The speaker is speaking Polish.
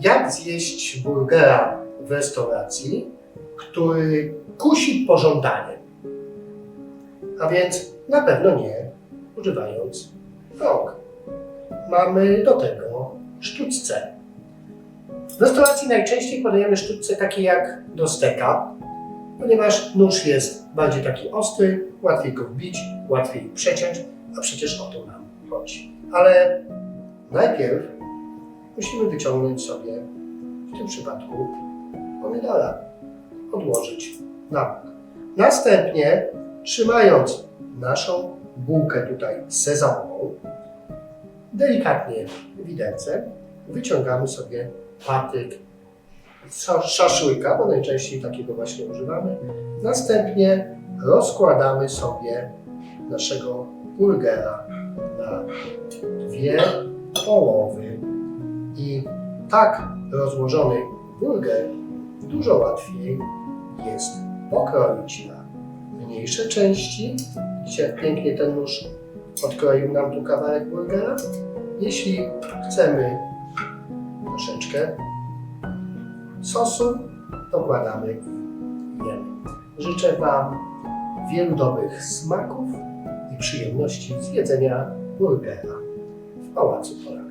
jak zjeść burgera w restauracji, który kusi pożądaniem. A więc na pewno nie używając rąk. Mamy do tego sztućce. W restauracji najczęściej podajemy sztućce takie jak do steka, ponieważ nóż jest bardziej taki ostry, łatwiej go wbić, łatwiej przeciąć, a przecież o to nam chodzi. Ale najpierw musimy wyciągnąć sobie w tym przypadku pomidora, odłożyć na bok. Następnie, trzymając naszą bułkę tutaj sezamową, delikatnie widelcem wyciągamy sobie patyk szaszłyka, bo najczęściej takiego właśnie używamy. Następnie rozkładamy sobie naszego burgera na dwie połowy tak rozłożony burger dużo łatwiej jest pokroić na mniejsze części. Widzicie, pięknie ten nóż odkroił nam tu kawałek burgera. Jeśli chcemy troszeczkę sosu, dokładamy i jemy. Życzę Wam wielu dobrych smaków i przyjemności z jedzenia burgera w Pałacu Polak.